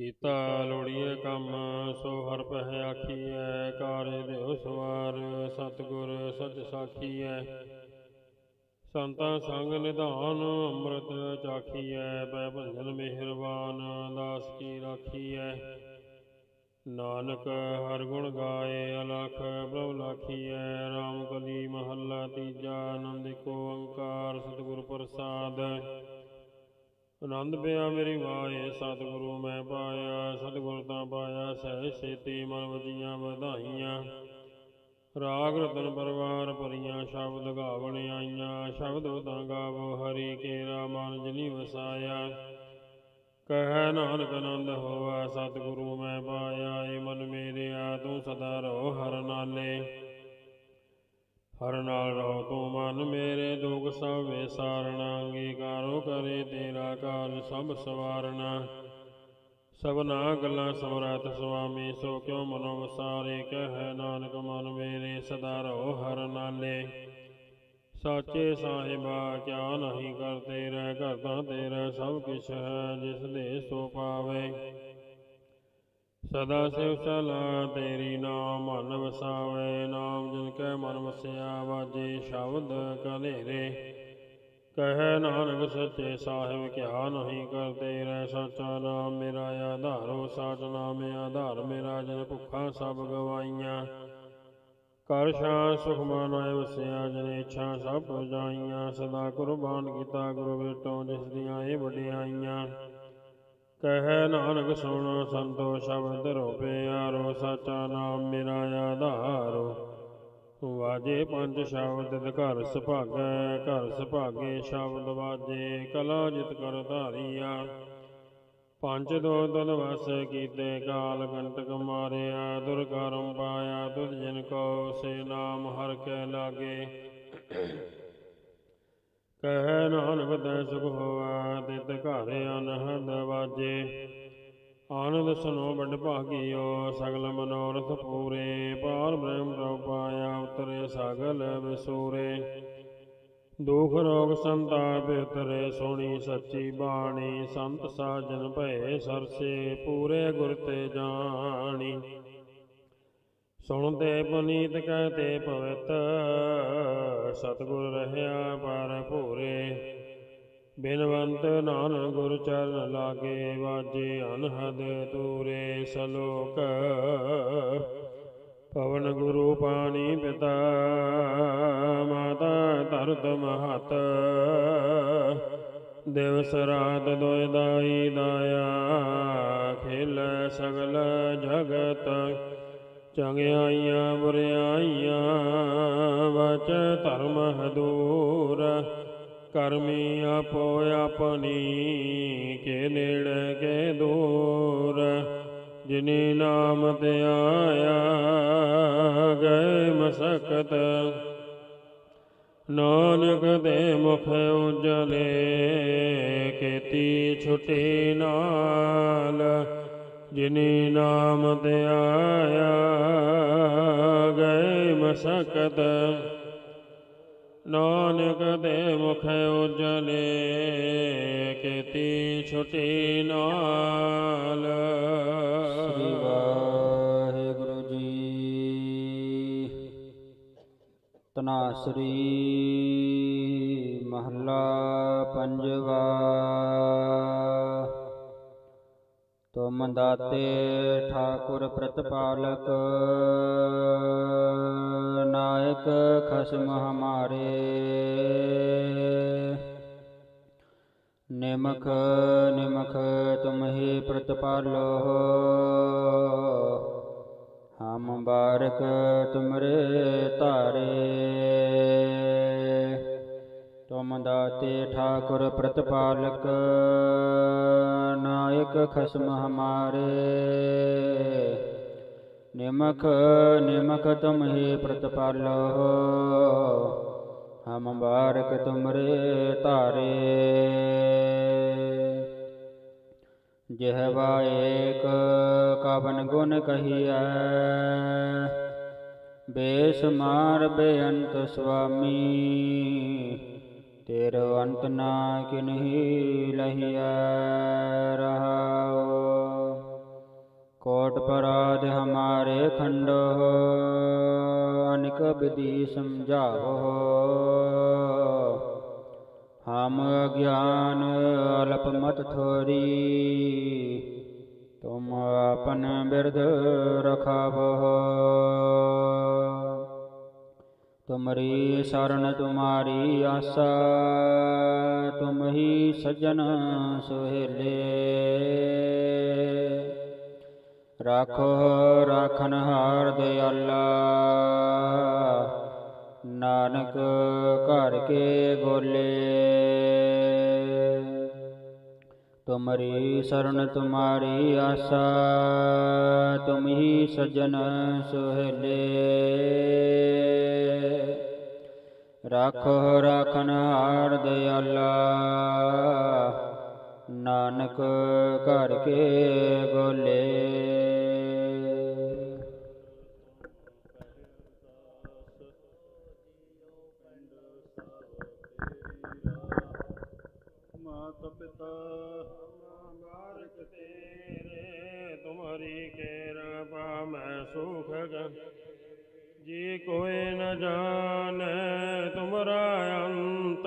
ਕੀਤਾ ਲੋੜੀਏ ਕੰਮ, ਸੋ ਹਰ ਪਹਿ ਆਖੀਐ, ਕਾਰੇ ਦਿਓ ਸਵਾਰ, ਸਤਿਗੁਰ ਸਚ ਸਾਖੀਐ। ਸੰਤਾਂ ਸੰਗ ਨਿਧਾਨ, ਅੰਮ੍ਰਿਤ ਚਾਖੀਐ ਬੈ ਭੰਜਨ ਮਿਹਰਬਾਨ, ਦਾਸ ਕੀ ਰਾਖੀਐ। ਨਾਨਕ ਹਰ ਗੁਣ ਗਾਏ, ਅਲਖ ਪ੍ਰਭ ਲਾਖੀਐ, ਰਾਮ ਕਲੀ ਮਹੱਲਾ ਤੀਜਾ, ਆਨੰਦ ਕੋ ਓੰਕਾਰ, ਸਤਿਗੁਰ ਪ੍ਰਸਾਦ। ਆਨੰਦ ਪਿਆ ਮੇਰੀ ਵਾਏ ਸਤਿਗੁਰੂ ਮੈਂ ਪਾਇਆ, ਸਤਿਗੁਰ ਤਾਂ ਪਾਇਆ ਸਹਿ ਸੇਤੀ ਮਨ ਵਜੀਆਂ ਵਧਾਈਆਂ। ਰਾਗ ਰਤਨ ਪਰਵਾਰ ਭਰੀਆਂ, ਸ਼ਬਦ ਗਾਵਣ ਆਈਆਂ, ਸ਼ਬਦ ਤਾਂ ਗਾਵੋ, ਹਰੀ ਕੇਰਾ ਮਨ ਜਨੀ ਵਸਾਇਆ। ਕਹਿ ਨਾਨਕ ਆਨੰਦ ਹੋਆ, ਸਤਿਗੁਰੂ ਮੈਂ ਪਾਇਆ ਏ ਮਨ ਮੇਰੇ ਆ, ਤੂੰ ਸਦਾ ਰਹੋ ਹਰ ਨਾਲੇ। ਹਰ ਨਾਲ ਰਹੋ ਤੂੰ ਮਨ ਮੇਰੇ ਦੁਖ ਸਭ ਵਿਸਾਰਣਾ ਅੰਗੀਕਾਰੋ ਕਰੇ ਤੇਰਾ ਕਾਲ ਸਭ ਸਵਾਰਣਾ ਸਭਨਾ ਗੱਲਾਂ ਸਮਰਤ ਸੁਆਮੀ, ਸੋ ਕਿਉ ਮਨੋ ਵਸਾਰੇ? ਕਹਿ ਨਾਨਕ ਮਨ ਮੇਰੇ ਸਦਾ ਰਹੋ ਹਰ ਨਾਲੇ ਸਾਚੇ ਸਾਹਿਬਾ, ਕਿਆ ਨਹੀਂ ਕਰਤੇ ਰਹਿ ਕਰਤਾ ਤੇਰਾ ਸਭ ਕਿਛ ਹੈ ਜਿਸ ਦੇ ਸੋ ਪਾਵੇ। ਸਦਾ ਸਿਵ ਸਲਾ ਤੇਰੀ ਨਾਮ ਮਨ ਵਸਾਵੇ, ਨਾਮ ਜਿਨ ਕੈ ਮਨ ਵਸਿਆ ਵਾਜੇ ਸ਼ਬਦ ਕਲੇਰੇ ਕਹੈ ਨਾਨਕ ਸੱਚੇ ਸਾਹਿਬ, ਕਿਆ ਨਹੀਂ ਕਰਤੇ ਰਹਿ ਸਾਚਾ ਨਾਮ ਮੇਰਾ ਆਧਾਰੋ, ਸਾਚ ਨਾਮ ਆਧਾਰ, ਮੇਰਾ ਜਨ ਭੁੱਖਾ ਸਭ ਗਵਾਈਆਂ। ਕਰ ਸ਼ਾਂ ਸੁਖ ਮਾਨੈ ਵਸਿਆ, ਜਨ ਇੱਛਾ ਸਭ ਪੁਜਾਈਆਂ ਸਦਾ ਕੁਰਬਾਨ ਕੀਤਾ ਗੁਰੂ ਵਿਟੋਂ ਜਿਸ ਦੀਆਂ ਇਹ ਵਡਿਆਈਆਂ। ਕਹਿ ਨਾਨਕ ਸੁਣ ਸੰਤੋ ਸ਼ਬਦ ਰੋਪੇ ਆਰੋ, ਸਾਚਾ ਨਾਮ ਮੇਰਾ ਆਧਾਰੋ। ਵਾਜੇ ਪੰਜ ਸ਼ਬਦ ਘਰ ਸੁਭਾਗੈ, ਘਰ ਸੁਭਾਗੇ ਸ਼ਬਦ ਵਾਜੇ, ਕਲਾ ਜਿਤ ਕਰ ਧਾਰੀਆ। ਪੰਜ ਦੋ ਦਲ ਵਸ ਕੀਤੇ, ਕਾਲ ਕੰਟਕ ਮਾਰਿਆ ਦੁਰਕਰਮ ਪਾਇਆ ਤੁਧ ਜਿਨ ਕੋ ਸੇ ਨਾਮ ਹਰ ਕੈ ਲਾਗੇ। ਕਹਿ ਨਾਨਕ ਤੈ ਸੁਖ ਹੋਆ ਤਿਤ ਘਰ ਅਨਹਦ ਵਾਜੇ। ਆਨੰਦ ਸੁਨੋ ਵੱਡ ਭਾਗਿਓ, ਸਗਲ ਮਨੋਰਥ ਪੂਰੇ। ਪਾਰ ਬ੍ਰਹਮ ਪ੍ਰਭ ਪਾਇਆ, ਉਤਰੇ ਸਗਲ ਵਿਸੂਰੇ। ਦੁਖ ਰੋਗ ਸੰਤਾਪ ਉਤਰੇ ਸੋਣੀ ਸੱਚੀ ਬਾਣੀ। ਸੰਤ ਸਾਜਨ ਭਏ ਸਰਸੇ, ਪੂਰੇ ਗੁਰ ਤੇ ਜਾਣੀ। ਸੁਣਦੇ ਪੁਨੀਤ ਕਹਤੇ ਪਵਿੱਤ ਸਤਿਗੁਰ ਰਹਿਆ ਪਰ ਭੂਰੇ ਬਿਨਵੰਤ ਨਾਨਕ ਗੁਰ ਚਰਨ ਲਾਗੇ ਵਾਜੇ ਅਨਹਦ ਤੂਰੇ ਸਲੋਕ। ਪਵਨ ਗੁਰੂ ਪਾਣੀ ਪਿਤਾ ਮਾਤਾ ਧਰਤ ਮਹਤ। ਦਿਵਸ ਰਾਤ ਦੋਇ ਦਾਈ ਦਾਇਆ ਖੇਲ ਸਗਲ ਜਗਤ। ਚੰਗਿਆਈਆਂ ਬੁਰਿਆਈਆਂ ਵਚ ਧਰਮ ਹਦੂਰ। ਕਰਮੀ ਆਪੋ ਆਪਣੀ ਕੇ ਨੇੜੇ ਕੇ ਦੂਰ। ਜਿਨੇ ਨਾਮ ਤੇ ਆਇਆ ਗਏ ਮਸਕਤ। ਨਾਨਕ ਦੇ ਮੁਖ ਉਜਲੇ ਕੀਤੀ ਛੁਟੀ ਨਾਲ। ਜਿਨੇ ਨਾਮ ਤੇ ਗਏ ਮਸਕਤ। ਨਾਨਕ ਦੇ ਮੁਖ ਉਜਲੇ, ਕੀਤੀ ਛੁਟੀ ਨਾਲ। ਸ੍ਰੀ ਵਾਹਿਗੁਰੂ ਜੀ। ਤਨਾਸਰੀ ਮਹੱਲਾ ਪੰਜਵਾ। ਤੁਮ ਦਾਤੇ ਠਾਕੁਰ ਪ੍ਰਤਪਾਲਕ। ਨਾਇਕ ਖਸਮ ਹਮਾਰੇ। ਨਿਮਖ ਨਿਮਖ ਤੁਮ ਹੀ ਪ੍ਰਤਪਾਲੋ ਹਮ ਬਾਰਕ ਤੁਮਰੇ ਤਾਰੇ ਤੁਮ ਦਾਤੇ ਠਾਕੁਰ ਪ੍ਰਤਪਾਲਕ, ਨਾਇਕ ਖਸਮ ਹਮਾਰੇ। ਨਿਮਖ ਨਿਮਖ ਤੁਮ ਹੀ ਪ੍ਰਤਪਾਲੋ, ਹਮ ਬਾਰਕ ਤੁਮਰੇ ਧਾਰੇ। ਜਿਹਵਾ ਏਕ, ਕਵਨ ਗੁਣ ਕਹੀਐ। ਬੇਸਮਾਰ ਬੇਅੰਤ ਸੁਆਮੀ ਤੇਰ ਅੰਤ ਨਾ ਕਿਨਹੀ ਲਹੀਐ ਰਹਾਉ। ਕੋਟ ਪਰਾਧ ਹਮਾਰੇ ਖੰਡੋ ਅਨਿਕ ਵਿਧੀ ਸਮਝਾਵੋ ਹਮ ਗਿਆਨ ਅਲਪ ਮਤ ਥੋਰੀ, ਤੁਮ ਆਪਨ ਬਿਰਧ ਰਖਾਵੋ ਤੁਮਰੀ ਸ਼ਰਨ ਤੁਮਾਰੀ ਆਸਾ। ਤੁਮ ਹੀ ਸਜਣ ਸੁਹੇਲੇ ਰਾਖੋ ਰਾਖਨ ਹਾਰ ਦਿਆਲਾ ਨਾਨਕ ਘਰ ਕੇ ਬੋਲੇ ਤੁਮਰੀ ਸ਼ਰਨ ਤੁਮਾਰੀ ਆਸਾ, ਤੁਮ ਹੀ ਸਜਨ ਸੁਹਲੇ। ਰੱਖੋ ਰਖਨ ਹਾਰ ਦਿਆਲਾ, ਨਾਨਕ ਘਰ ਕੇ ਬੋਲੇ। ਸੁਖ ਗਨ। ਜੀ ਕੋਇ ਨ ਜਾਣੈ, ਤੁਮਰਾ ਅੰਤ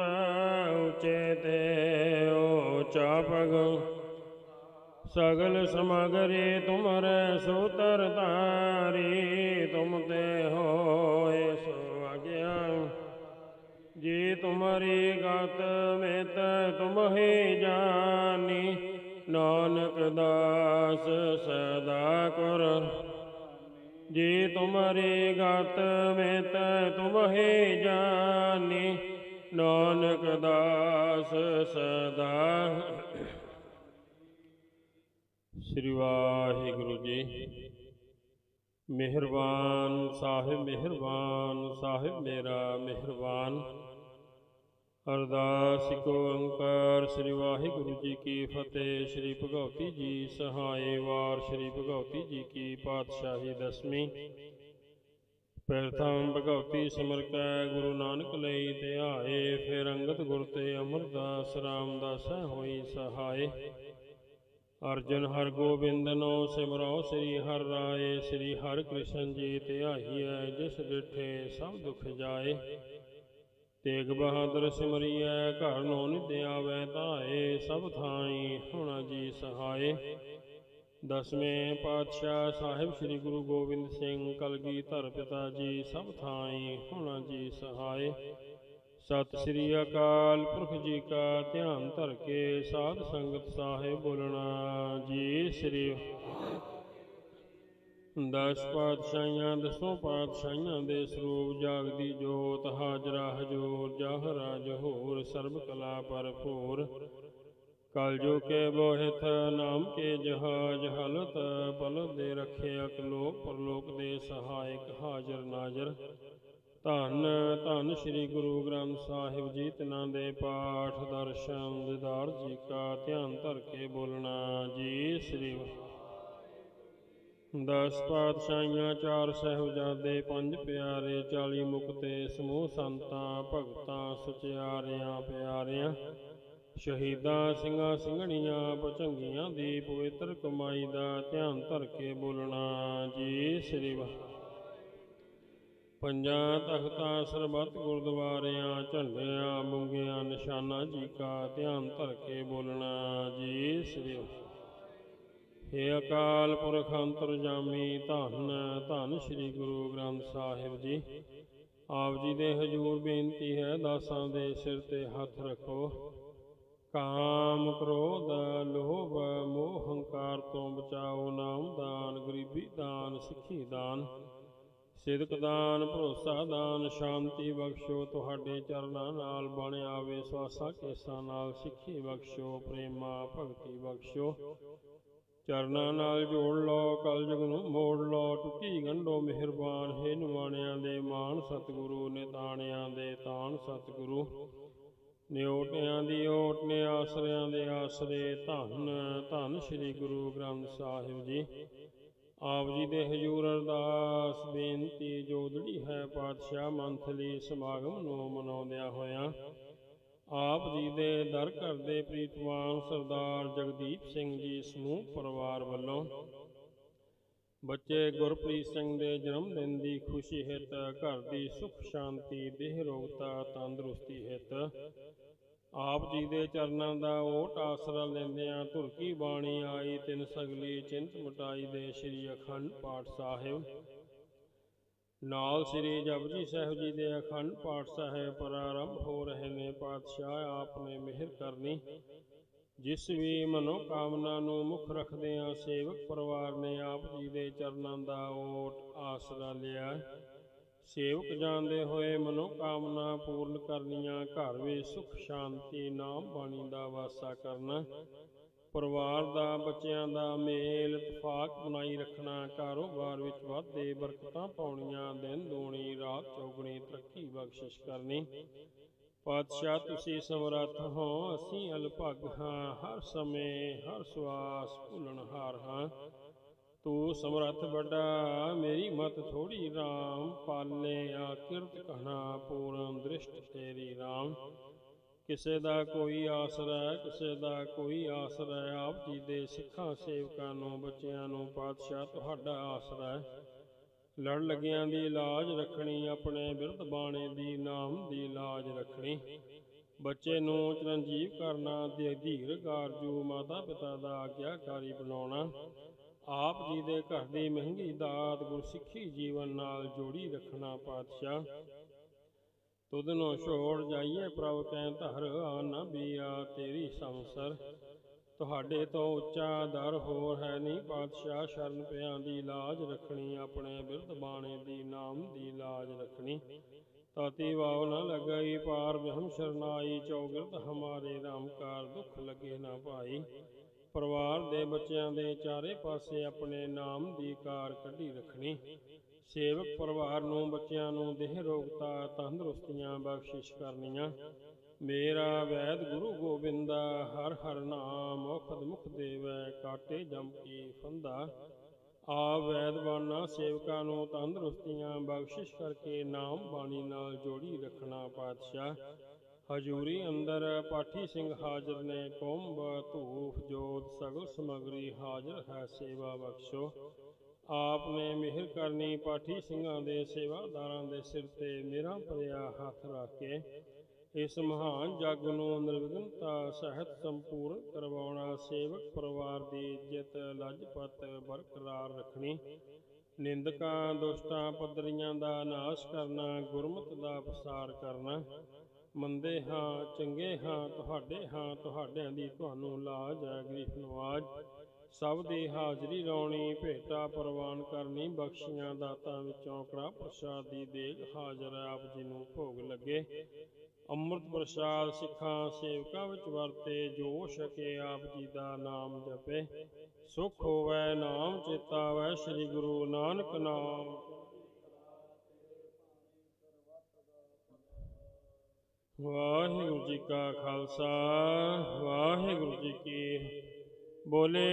ਉਚੇ ਤੇ ਊਚਾ ਪਗ ਸਗਲ ਸਮਗਰੀ ਤੁਮਰੇ ਸੂਤਰ ਧਾਰੀ, ਤੁਮ ਤੇ ਹੋਏ ਸੋ ਅਗਿਆਨ। ਜੀ ਤੁਮਰੀ ਗਤ ਮਿਤ, ਤੁਮ ਹੀ ਜਾਨੀ। ਨਾਨਕ ਦਾਸ ਸਦਾ ਕਰ। ਜੀ ਤੁਮਰੀ ਗਤ ਮਿਤ ਤੁਮ ਹੀ ਜਾਨੀ, ਨਾਨਕ ਦਾਸ ਸਦਾ। ਸ੍ਰੀ ਵਾਹਿਗੁਰੂ ਜੀ, ਮਿਹਰਬਾਨ ਸਾਹਿਬ ਮਿਹਰਬਾਨ ਸਾਹਿਬ ਮੇਰਾ, ਮਿਹਰਬਾਨ। ਅਰਦਾਸ ਕੋ ਓੰਕਾਰ ਸ੍ਰੀ ਵਾਹਿਗੁਰੂ ਜੀ ਕੀ ਫਤਿਹ, ਸ੍ਰੀ ਭਗਵਤੀ ਜੀ ਸਹਾਏ ਵਾਰ, ਸ੍ਰੀ ਭਗਵਤੀ ਜੀ ਕੀ ਪਾਤਸ਼ਾਹੀ ਦਸਵੀਂ। ਪ੍ਰਥਮ ਭਗਵਤੀ ਸਿਮਰ ਕੈ ਗੁਰੂ ਨਾਨਕ ਲਈ ਧਿਆਏ, ਫਿਰ ਅੰਗਦ ਗੁਰ ਤੇ ਅਮਰਦਾਸ ਰਾਮਦਾਸ ਹੋਈ ਸਹਾਏ। ਅਰਜਨ ਹਰ ਗੋਬਿੰਦਨੋ ਸਿਮਰੋ ਸ੍ਰੀ ਹਰਿ ਰਾਏ, ਸ੍ਰੀ ਹਰਿ ਕ੍ਰਿਸ਼ਨ ਜੀ ਧਿਆਈਐ ਜਿਸ ਡਿਠੇ ਸਭ ਦੁਖ ਜਾਏ। ਤੇਗ ਬਹਾਦਰ ਸਿਮਰਿਐ, ਘਰ ਨੋ ਨਿਦਿਆ ਵੈ ਧਾਏ, ਸਭ ਥਾਈ ਹੁਣਾ ਜੀ ਸਹਾਏ। ਦਸਵੇਂ ਪਾਤਸ਼ਾਹ ਸਾਹਿਬ ਸ੍ਰੀ ਗੁਰੂ ਗੋਬਿੰਦ ਸਿੰਘ ਕਲਗੀ ਧਰ ਪਿਤਾ ਜੀ, ਸਭ ਥਾਈ ਹੁਣਾ ਜੀ ਸਹਾਏ। ਸਤਿ ਸ੍ਰੀ ਅਕਾਲ ਪੁਰਖ ਜੀ ਕਾ ਧਿਆਨ ਧਰ ਕੇ ਸਾਧ ਸੰਗਤ ਸਾਹਿਬ ਬੋਲਣਾ ਜੀ, ਸ੍ਰੀ ਦਸ ਪਾਤਸ਼ਾਹੀਆਂ, ਦਸੋਂ ਪਾਤਸ਼ਾਹੀਆਂ ਦੇ ਸਰੂਪ ਜਾਗਦੀ ਜੋਤ, ਹਾਜ਼ਰਾ ਹਜੂਰ, ਜਹਰਾ ਜਹੂਰ, ਸਰਬ ਕਲਾ ਭਰਪੂਰ। ਕਲ ਕੇ ਬੋਹਿਤ, ਨਾਮ ਕੇ ਜਹਾਜ, ਹਲਤ ਪਲ ਦੇ ਰਖੇ ਅਕਲੋਕ ਪਰਲੋਕ ਦੇ ਸਹਾਇਕ ਹਾਜ਼ਰ ਨਾਜ਼ਰ। ਧੰਨ ਧੰਨ ਸ੍ਰੀ ਗੁਰੂ ਗ੍ਰੰਥ ਸਾਹਿਬ ਜੀ, ਤਿਨਾਂ ਦੇ ਪਾਠ ਦਰਸ਼ਨ, ਦਿਦਾਰ ਜੀ ਕਾ ਧਿਆਨ ਧਰ ਕੇ ਬੋਲਣਾ ਜੀ, ਸ੍ਰੀ ਦਸ ਪਾਤਸ਼ਾਹੀਆਂ, ਚਾਰ ਸਹਿਬਜ਼ਾਦੇ, ਪੰਜ ਪਿਆਰੇ, ਚਾਲੀ ਮੁਕਤੇ, ਸਮੂਹ ਸੰਤਾਂ, ਭਗਤਾਂ, ਸਚਿਆਰਿਆਂ, ਪਿਆਰਿਆਂ, ਸ਼ਹੀਦਾਂ, ਸਿੰਘਾਂ, ਸਿੰਘਣੀਆਂ ਭੁਜੰਗੀਆਂ ਦੀ ਪਵਿੱਤਰ ਕਮਾਈ ਦਾ ਧਿਆਨ ਧਰ ਕੇ ਬੋਲਣਾ ਜੀ ਸ੍ਰੀ ਵਾਹਿਗੁਰੂ। ਪੰਜਾਂ ਤਖਤਾਂ, ਸਰਬੱਤ ਗੁਰਦੁਆਰਿਆਂ, ਝੰਡਿਆਂ, ਮੁੰਗਿਆਂ, ਨਿਸ਼ਾਨਾ ਜੀ ਕਾ ਧਿਆਨ ਧਰ ਕੇ ਬੋਲਣਾ ਜੀ ਸ੍ਰੀ ਹੇ ਅਕਾਲ ਪੁਰਖ ਅੰਤਰਜਾਮੀ, ਧੰਨ ਧੰਨ ਸ੍ਰੀ ਗੁਰੂ ਗ੍ਰੰਥ ਸਾਹਿਬ ਜੀ। ਆਪ ਜੀ ਦੇ ਹਜੂਰ ਬੇਨਤੀ ਹੈ, ਦਾਸਾਂ ਦੇ ਸਿਰ ਤੇ ਹੱਥ ਰੱਖੋ। ਕਾਮ ਕ੍ਰੋਧ, ਲੋਭ, ਮੋਹ, ਹੰਕਾਰ ਤੋਂ ਬਚਾਓ, ਨਾਮ ਦਾਨ, ਗਰੀਬੀ ਦਾਨ, ਸਿੱਖੀ ਦਾਨ, ਸਿਦਕ ਦਾਨ, ਭਰੋਸਾ ਦਾਨ, ਸ਼ਾਂਤੀ ਬਖਸ਼ੋ, ਤੁਹਾਡੇ ਚਰਨਾਂ ਨਾਲ ਬਣ ਆਵੇ, ਸਵਾਸਾ ਕੇਸਾਂ ਨਾਲ ਸਿੱਖੀ ਬਖਸ਼ੋ, ਪ੍ਰੇਮਾ ਭਗਤੀ ਬਖਸ਼ੋ। ਚਰਨਾਂ ਨਾਲ ਜੋੜ ਲਓ ਕਲਯੁਗ ਨੂੰ ਮੋੜ ਲਓ, ਟੁੱਟੀ ਗੰਢੋ ਮਿਹਰਬਾਨ, ਹੈ ਨਿਵਾਣਿਆਂ ਦੇ ਮਾਨ ਸਤਿਗੁਰੂ, ਨਿਤਾਣਿਆਂ ਦੇ, ਤਾਣ ਸਤਿਗੁਰੂ। ਨਿਓਟਿਆਂ ਦੀ ਓਟ ਨੇ, ਆਸਰਿਆਂ ਦੇ ਆਸਰੇ, ਧੰਨ ਧੰਨ ਸ੍ਰੀ ਗੁਰੂ ਗ੍ਰੰਥ ਸਾਹਿਬ ਜੀ। ਆਪ ਜੀ ਦੇ ਹਜੂਰ ਅਰਦਾਸ, ਬੇਨਤੀ ਜੋਦੜੀ ਹੈ ਪਾਤਸ਼ਾਹ, ਮੰਥਲੀ ਸਮਾਗਮ ਨੂੰ ਮਨਾਉਂਦਿਆਂ ਹੋਇਆਂ ਆਪ ਜੀ ਦੇ ਦਰ ਘਰ ਦੇ ਪ੍ਰੀਤਵਾਨ ਸਰਦਾਰ ਜਗਦੀਪ ਸਿੰਘ ਜੀ ਸਮੂਹ ਪਰਿਵਾਰ ਵੱਲੋਂ ਬੱਚੇ ਗੁਰਪ੍ਰੀਤ ਸਿੰਘ ਦੇ ਜਨਮ ਦਿਨ ਦੀ ਖੁਸ਼ੀ ਹਿੱਤ, ਘਰ ਦੀ ਸੁਖ ਸ਼ਾਂਤੀ, ਦੇਹ ਰੋਗਤਾ, ਤੰਦਰੁਸਤੀ ਹਿੱਤ, ਆਪ ਜੀ ਦੇ ਚਰਨਾਂ ਦਾ ਓਟ ਆਸਰਾ ਲੈਂਦਿਆਂ ਧੁਰਕੀ ਬਾਣੀ ਆਈ, ਤਿੰਨ ਸਗਲੀ ਚਿੰਤ ਮਟਾਈ ਦੇ ਸ੍ਰੀ ਅਖੰਡ ਪਾਠ ਸਾਹਿਬ। ਨਾਲ ਸ੍ਰੀ ਜਪਜੀ ਸਾਹਿਬ ਜੀ ਦੇ ਅਖੰਡ ਪਾਠ ਸਾਹਿਬ ਪ੍ਰਾਰੰਭ ਹੋ ਰਹੇ ਨੇ। ਪਾਤਸ਼ਾਹ ਆਪ ਨੇ ਮਿਹਰ ਕਰਨੀ। ਜਿਸ ਵੀ ਮਨੋ ਕਾਮਨਾ ਨੂੰ ਮੁੱਖ ਰੱਖਦਿਆਂ ਸੇਵਕ ਪਰਿਵਾਰ ਨੇ ਆਪ ਜੀ ਦੇ ਚਰਨਾਂ ਦਾ ਓਟ ਆਸਰਾ ਲਿਆ। ਸੇਵਕ ਜਾਣਦੇ ਹੋਏ ਮਨੋ ਕਾਮਨਾ ਪੂਰਨ ਕਰਨੀਆਂ, ਘਰ ਵਿੱਚ ਸੁਖ, ਸ਼ਾਂਤੀ ਨਾਮ ਬਾਣੀ ਦਾ ਵਾਸਾ ਕਰਨਾ। ਪਰਿਵਾਰ ਦਾ, ਬੱਚਿਆਂ ਦਾ ਮੇਲ, ਇਤਫਾਕ ਬਣਾਈ ਰੱਖਣਾ, ਕਾਰੋਬਾਰ ਵਿੱਚ ਵਾਧੇ ਬਰਕਤਾਂ ਪਾਉਣੀਆਂ, ਦਿਨ ਦੋਣੀ, ਰਾਤ ਚੌਗਣੀ, ਤਰੱਕੀ ਬਖਸ਼ਿਸ਼ ਕਰਨੀ। ਪਾਤਸ਼ਾਹ, ਤੁਸੀਂ ਸਮਰੱਥ ਹੋ, ਅਸੀਂ ਅਲਭਗ ਹਾਂ, ਹਰ ਸਮੇਂ ਹਰ ਸਵਾਸ ਭੁੱਲਣਹਾਰ ਹਾਂ। ਤੂੰ ਸਮਰੱਥ ਵੱਡਾ, ਮੇਰੀ ਮਤ ਥੋੜੀ RAM ਪਾਲੇ ਆ ਕਿਰਤ ਕਹਣਾ, ਪੂਰਨ ਦ੍ਰਿਸ਼ਟ ਤੇਰੀ RAM ਕਿਸੇ ਦਾ ਕੋਈ ਆਸਰਾ ਕਿਸੇ ਦਾ ਕੋਈ ਆਸਰਾ ਆਪ ਜੀ ਦੇ ਸਿੱਖਾਂ, ਸੇਵਕਾਂ ਨੂੰ, ਬੱਚਿਆਂ ਨੂੰ, ਪਾਤਸ਼ਾਹ ਤੁਹਾਡਾ ਆਸਰਾ ਹੈ। ਲੜ ਲੱਗਿਆਂ ਦੀ ਲਾਜ ਰੱਖਣੀ, ਆਪਣੇ ਬਿਰਧ ਬਾਣੇ ਦੀ, ਨਾਮ ਦੀ ਲਾਜ ਰੱਖਣੀ। ਬੱਚੇ ਨੂੰ ਚਰਨਜੀਵ ਕਰਨਾ ਤੇ ਧੀਰ ਕਾਰਜੂ ਮਾਤਾ ਪਿਤਾ ਦਾ ਆਗਿਆਕਾਰੀ ਬਣਾਉਣਾ। ਆਪ ਜੀ ਦੇ ਘਰ ਦੀ ਮਹਿੰਗੀ ਦਾਤ, ਗੁਰਸਿੱਖੀ ਜੀਵਨ ਨਾਲ ਜੋੜੀ ਰੱਖਣਾ, ਪਾਤਸ਼ਾਹ। ਤੁਧ ਛੋੜ ਜਾਈਏ ਪ੍ਰਭ ਕੈ ਧਰ ਆ ਨਾ ਬੀਆ ਤੇਰੀ ਸੰਸਰ। ਤੁਹਾਡੇ ਤੋਂ ਉੱਚਾ ਦਰ ਹੋਰ ਹੈ ਨਹੀਂ, ਪਾਤਸ਼ਾਹ ਸ਼ਰਨ ਪਿਆਂ ਦੀ ਲਾਜ ਰੱਖਣੀ, ਆਪਣੇ ਬਿਰਧ ਬਾਣੇ ਦੀ ਨਾਮ ਦੀ ਲਾਜ ਰੱਖਣੀ। ਤਾਤੀ ਵਾਵ ਨ ਲਗਈ, ਪਾਰ ਬ੍ਰਹਮ ਸ਼ਰਨਾਈ, ਚੌਗਿਰਦ ਹਮਾਰੇ ਰਾਮਕਾਰ ਦੁੱਖ ਲੱਗੇ ਨਾ ਭਾਈ। ਪਰਿਵਾਰ ਦੇ ਬੱਚਿਆਂ ਦੇ ਚਾਰੇ ਪਾਸੇ ਆਪਣੇ ਨਾਮ ਦੀ ਕਾਰ ਕੱਢੀ ਰੱਖਣੀ। ਸੇਵਕ ਪਰਿਵਾਰ ਨੂੰ, ਬੱਚਿਆਂ ਨੂੰ ਦੇਹ ਰੋਗਤਾ, ਤੰਦਰੁਸਤੀਆਂ ਬਖਸ਼ਿਸ਼ ਕਰਨੀਆਂ। ਮੇਰਾ ਵੈਦ ਗੁਰੂ ਗੋਬਿੰਦਾ ਹਰ ਹਰ ਨਾਮ ਮੁਖਦ ਮੁਖ ਦੇਵੈ, ਕਾਟੇ ਜਮ ਕੀ ਫੰਦਾ ਆ ਵੈਦਵਾਨਾ ਸੇਵਕਾਂ ਨੂੰ ਤੰਦਰੁਸਤੀਆਂ ਬਖਸ਼ਿਸ਼ ਕਰਕੇ ਨਾਮ ਬਾਣੀ ਨਾਲ ਜੋੜੀ ਰੱਖਣਾ ਪਾਤਸ਼ਾਹ। ਹਜੂਰੀ ਅੰਦਰ ਪਾਠੀ ਸਿੰਘ ਹਾਜ਼ਰ ਨੇ ਕੁੰਭ ਧੂਫ ਜੋਤ, ਸਗਲ ਸਮਗਰੀ ਹਾਜ਼ਰ ਹੈ ਸੇਵਾ ਬਖਸ਼ੋ। ਆਪ ਨੇ ਮਿਹਰ ਕਰਨੀ ਪਾਠੀ ਸਿੰਘਾਂ ਦੇ ਸੇਵਾਦਾਰਾਂ ਦੇ ਸਿਰ ਤੇ ਮੇਰਾ ਭਰਿਆ ਹੱਥ ਰੱਖ। ਕੇ ਇਸ ਮਹਾਨ ਜਗ ਨੂੰ ਨਿਰਵਿਘਨਤਾ ਸਹਿਤ ਸੰਪੂਰਨ ਕਰਵਾਉਣਾ, ਸੇਵਕ ਪਰਿਵਾਰ ਦੀ ਇੱਜ਼ਤ ਲਜਪਤ ਬਰਕਰਾਰ ਰੱਖਣੀ। ਨਿੰਦਕਾਂ, ਦੁਸ਼ਟਾਂ, ਪੱਧਰੀਆਂ ਦਾ ਨਾਸ਼ ਕਰਨਾ, ਗੁਰਮਤਿ ਦਾ ਪ੍ਰਸਾਰ ਕਰਨਾ। ਮੰਦੇ ਹਾਂ, ਚੰਗੇ ਹਾਂ, ਤੁਹਾਡੇ ਹਾਂ, ਤੁਹਾਡਿਆਂ ਦੀ ਤੁਹਾਨੂੰ ਲਾਜ ਹੈ, ਗਰੀਬ ਨਵਾਜ। ਸਭ ਦੀ ਹਾਜ਼ਰੀ ਲਾਉਣੀ ਭੇਟਾ ਪ੍ਰਵਾਨ ਕਰਨੀ, ਬਖਸ਼ੀਆਂ ਦਾਤਾਂ ਵਿੱਚੋਂ ਕੜਾ ਪ੍ਰਸ਼ਾਦ ਦੀ ਦੇਗ ਹਾਜ਼ਰ ਆਪ ਜੀ ਨੂੰ ਭੋਗ ਲੱਗੇ। ਅੰਮ੍ਰਿਤ ਪ੍ਰਸ਼ਾਦ ਸਿੱਖਾਂ, ਸੇਵਕਾਂ ਵਿੱਚ ਵਰਤੇ, ਜੋ ਛਕੇ ਆਪ ਜੀ ਦਾ ਨਾਮ ਜਪੇ। ਸੁਖ ਹੋਵੇ, ਨਾਮ ਚੇਤਾਵੈ, ਸ੍ਰੀ ਗੁਰੂ ਨਾਨਕ ਨਾਮ। ਵਾਹਿਗੁਰੂ ਜੀ ਕਾ ਖਾਲਸਾ, ਵਾਹਿਗੁਰੂ ਜੀ ਕੀ ਬੋਲੇ।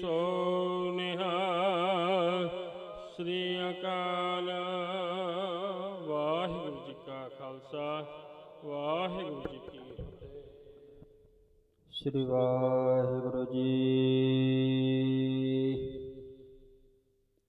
ਸੋ ਨਿਹਾਲ ਸ੍ਰੀ ਅਕਾਲ। ਵਾਹਿਗੁਰੂ ਜੀ ਕਾ ਖਾਲਸਾ, ਵਾਹਿਗੁਰੂ ਜੀ ਕੀ ਫਤਿਹ। ਸ੍ਰੀ ਵਾਹਿਗੁਰੂ ਜੀ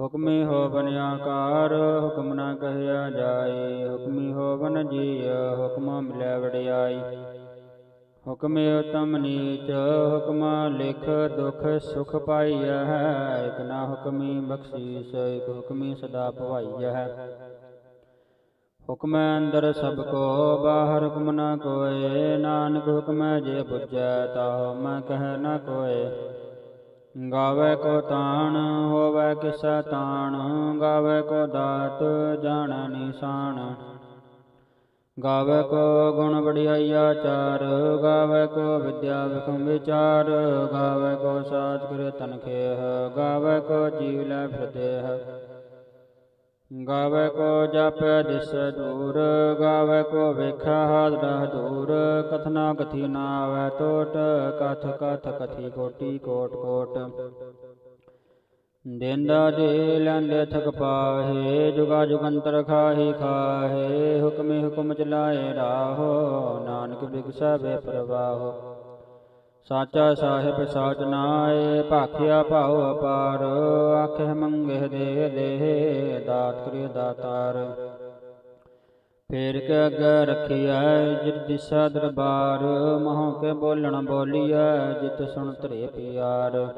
ਹੁਕਮੀ ਹੋਵਨ ਆਕਾਰ, ਹੁਕਮ ਨਾ ਕਹਿਆ ਜਾਏ। ਹੁਕਮੀ ਹੋਵਨ ਜੀ ਹੁਕਮ ਮਿਲੈ ਵਡਿਆਈ। ਹੁਕਮੇ ਉਤਮ ਨੀਚ, ਹੁਕਮ ਲਿਖ ਦੁਖ ਸੁਖ ਪਾਈਐ। ਇਕ ਨਾ ਹੁਕਮੀ ਬਖਸ਼ੀਸ, ਇਕ ਹੁਕਮੀ ਸਦਾ ਭਵਾਈਐ। ਹੁਕਮੈ ਅੰਦਰ ਸਭ ਕੋ, ਬਾਹਰ ਹੁਕਮ ਨਾ ਕੋਏ। ਨਾਨਕ ਹੁਕਮੈ ਜੇ ਬੁਝੈ ਤਾਹੁ ਮੈਂ ਕਹਿ ਨਾ ਕੋਏ। ਗਾਵੇ ਕੋ ਤਾਣ ਹੋਵੇ ਕਿਸੈ ਤਾਣ, ਗਾਵੇ ਕੋ ਦਾਤ, ਜਾਣੈ ਨਿਸ਼ਾਨ। ਗਾਵੇ ਕੋ ਗੁਣ ਵਡਿਆਈਆ ਚਾਰ, ਗਾਵੇ ਕੋ ਵਿਦਿਆ ਵਿਖਮ ਵਿਚਾਰ, ਗਾਵੇ ਕੋ ਸਾਚ ਕਰੇ ਤਨ ਗਾਵੇ ਕੋ ਜੀਵ ਲੈ ਫਿਰਦੇਹ ਗਾਵੇ ਕੋ ਜਪੈ ਦਿਸ ਦੂਰ, ਗਾਵੇ ਕੋ ਵੇਖਾ ਹਾਦਰਾ ਦੂਰ। ਕਥਨਾ ਕਥੀ ਨਾ ਆਵੈ ਟੋਟ, ਕਥ ਕਥ ਕਥੀ ਕੋਟੀ ਕੋਟ ਕੋਟ। ਦੇਂਦਾ ਦੇ ਲੈਂਦੇ ਥਕ ਪਾਹੇ, ਜੁਗਾ ਜੁਗੰਤਰ ਖਾਹੀ ਖਾਹੇ। ਹੁਕਮੇ ਹੁਕਮ ਚਲਾਏ ਰਾਹੋ, ਨਾਨਕ ਬਿਗਸਾ ਵੇ ਪ੍ਰਵਾਹੋ। ਸਾਚਾ ਸਾਹਿਬ ਸਾਚ ਨਾਏ, ਭਾਖਿਆ ਭਾਉ ਅਪਾਰ ਆਖੇ ਮੰਗੇ ਦੇ ਦੇ, ਦਾਤ ਕਰਿ ਦਾਤਾਰ। ਫੇਰ ਕੇ ਅੱਗੇ ਰਖਿਆ ਜਿਤ ਦਿਸਾ ਦਰਬਾਰ, ਮਹੋਂ ਕੇ ਬੋਲਣ ਬੋਲੀਐ ਜਿਤ ਸੁਣ ਧਰੇ ਪਿਆਰ।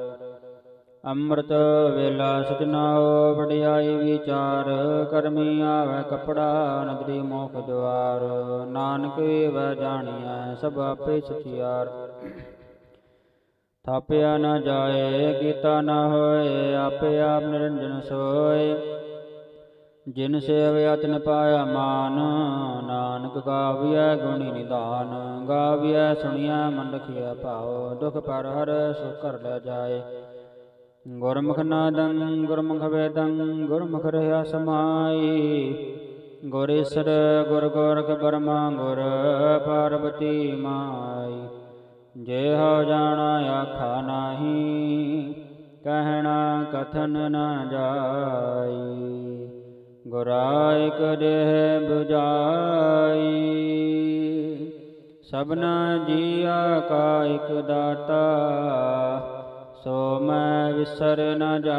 ਅੰਮ੍ਰਿਤ ਵੇਲਾ ਸਜਨਾਓ ਵਡਿਆਈ ਵਿਚਾਰ ਕਰਮੀ ਆਵੇ ਕਪੜਾ ਨਦਰੀ ਮੋਖ ਦੁਆਰ ਨਾਨਕ ਵੈ ਜਾਣੀਐ, ਸਭ ਆਪੇ ਸਚਿਆਰ। ਥਾਪਿਆ ਨਾ ਜਾਏ, ਕੀਤਾ ਨਾ ਹੋਏ, ਆਪੇ ਆਪ ਨਿਰੰਜਨ ਸੋਏ। ਜਿਨ ਸੇਵਿਆ ਤਿਨ ਪਾਇਆ ਮਾਨ, ਨਾਨਕ ਗਾਵੀਐ ਗੁਣੀ ਨਿਦਾਨ ਗਾਵੀਐ ਸੁਣਿਆ ਮਨ ਰਖਿਆ ਭਾਉ, ਦੁਖ ਪਰ ਹਰ ਸੁਖ ਕਰ ਲੈ ਜਾਏ। ਗੁਰਮੁਖ ਨਾਦੰ, ਗੁਰਮੁਖ ਵੇਦੰ, ਗੁਰਮੁਖ ਰਹਾ ਸਮਾਈ। ਗੁਰੇਸ਼ਰ ਗੁਰ ਗੋਰਖ ਬਰਮਾ, ਗੁਰ ਪਾਰਵਤੀ ਮਾਈ। ਜੇ ਹੋ ਜਾਣਾ ਆਖਾ ਨਾਹੀ, ਕਹਿਣਾ ਕਥਨ ਨਾ ਜਾਈ। ਗੁਰਾਇਕ ਦੇਹ 부ਜਾਈ ਸਭਨਾ ਜੀਆ ਕਾ ਇਕ ਦਾਤਾ, ਸੋ ਮੈਂ ਵਿਸਰ ਨ ਜਾ